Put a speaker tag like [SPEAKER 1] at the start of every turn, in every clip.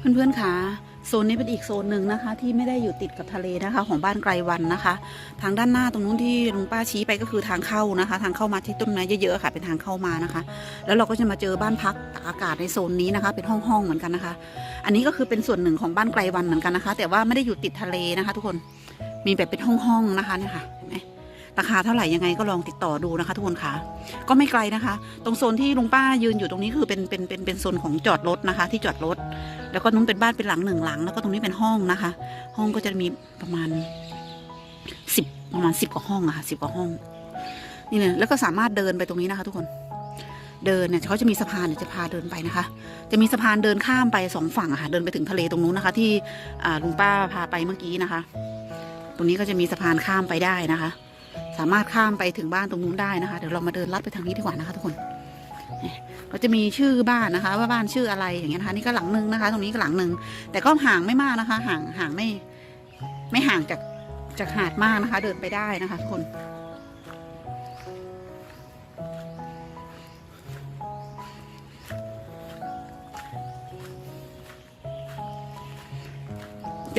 [SPEAKER 1] เพื่อนๆคะโซนนี้เป็นอีกโซนหนึ่งนะคะ ที่ไม่ได้อยู่ติดกับทะเลนะคะ ของบ้านไกลวันนะคะ ทางด้านหน้าตรงนู้นที่ลุงป้าชี้ไปก็คือทางเข้านะคะ ทางเข้ามาที่ต้นไม้เยอะๆค่ะ เป็นทางเข้ามานะคะ แล้วเราก็จะมาเจอบ้านพักตากอากาศในโซนนี้นะคะ เป็นห้องๆเหมือนกันนะคะ อันนี้ก็คือเป็นส่วนหนึ่งของบ้านไกลวันเหมือนกันนะคะ แต่ว่าไม่ได้อยู่ติดทะเลนะคะ ทุกคนมีแบบเป็นห้องๆนะคะเนี่ยค่ะ ราคาเท่าไหร่ยังไงก็ลองติดต่อดูนะคะทุกคนค่ะ ก็ไม่ไกลนะคะ ตรงโซนที่ลุงป้ายืนอยู่ตรงนี้คือเป็นเป็นเป็นเป็นโซนของจอดรถนะคะ ที่จอดรถ แล้วก็นู้นเป็นบ้านเป็นหลังหนึ่งหลัง แล้วก็ตรงนี้เป็นห้องนะคะ ห้องก็จะมีประมาณสิบประมาณสิบกว่าห้องอะค่ะสิบกว่าห้อง นี่เลยแล้วก็สามารถเดินไปตรงนี้นะคะ ทุกคนเดินเนี่ยเขาจะมีสะพานเนี่ยจะพาเดินไปนะคะ จะมีสะพานเดินข้ามไปสองฝั่งอะค่ะเดินไปถึงทะเลตรงนู้นนะคะ ที่ลุงป้าพาไปเมื่อกี้นะคะ ตรงนี้ก็จะมีสะพานข้ามไปได้นะคะ สามารถข้ามไปถึงบ้านตรงนู้นได้นะคะ เดี๋ยวเรามาเดินลัดไปทางนี้ดีกว่านะคะทุกคนก็จะมีชื่อบ้านนะคะ ว่าบ้านชื่ออะไรอย่างเงี้ยนะคะนี่ก็หลังนึงนะคะ ตรงนี้ก็หลังนึงแต่ก็ห่างไม่มากนะคะ ห่างห่างไม่ ไม่ห่างจากจากหาดมากนะคะ เดินไปได้นะคะทุกคน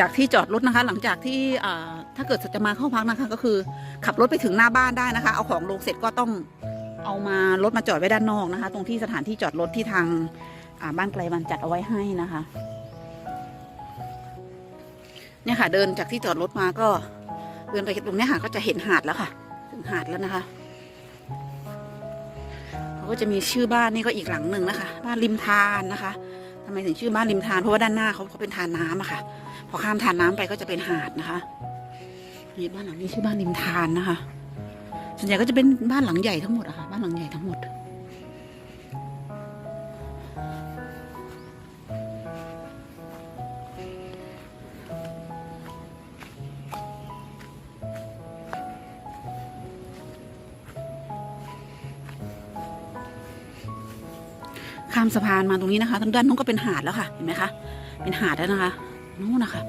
[SPEAKER 1] จากที่จอดรถนะคะ หลังจากที่ถ้าเกิดจะมาเข้าพักนะคะ ก็คือขับรถไปถึงหน้าบ้านได้นะคะ เอาของลงเสร็จก็ต้องเอามารถมาจอดไว้ด้านนอกนะคะ ตรงที่สถานที่จอดรถที่ทางบ้านไกลวันจัดเอาไว้ให้นะคะเนี่ยค่ะ เดินจากที่จอดรถมาก็เดินไปตรงนี้ค่ะก็จะเห็นหาดแล้วค่ะ ถึงหาดแล้วนะคะเขาก็จะมีชื่อบ้านนี่ก็อีกหลังหนึ่งนะคะ บ้านริมทานนะคะทำไมถึงชื่อบ้านริมทานเพราะว่าด้านหน้าเขาเขาเป็นทานน้ำอะค่ะ พอข้ามทานน้ำไปก็จะเป็นหาดนะคะนี่บ้านหลังนี้ชื่อบ้านริมทานนะคะ ส่วนใหญ่ก็จะเป็นบ้านหลังใหญ่ทั้งหมดอะค่ะ บ้านหลังใหญ่ทั้งหมด ข้ามสะพานมาตรงนี้นะคะทางด้านนู้นก็เป็นหาดแล้วค่ะ เห็นไหมคะ เป็นหาดแล้วนะคะ นู้นนะคะ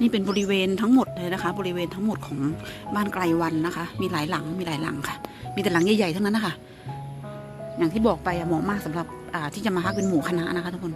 [SPEAKER 1] นี่เป็นบริเวณทั้งหมดเลยนะคะ บริเวณทั้งหมดของบ้านไกลวันนะคะ มีหลายหลังมีหลายหลังค่ะ มีแต่หลังใหญ่ๆทั้งนั้นนะคะ อย่างที่บอกไปอะเหมาะมากสำหรับที่จะมาพักเป็นหมู่คณะนะคะทุกคน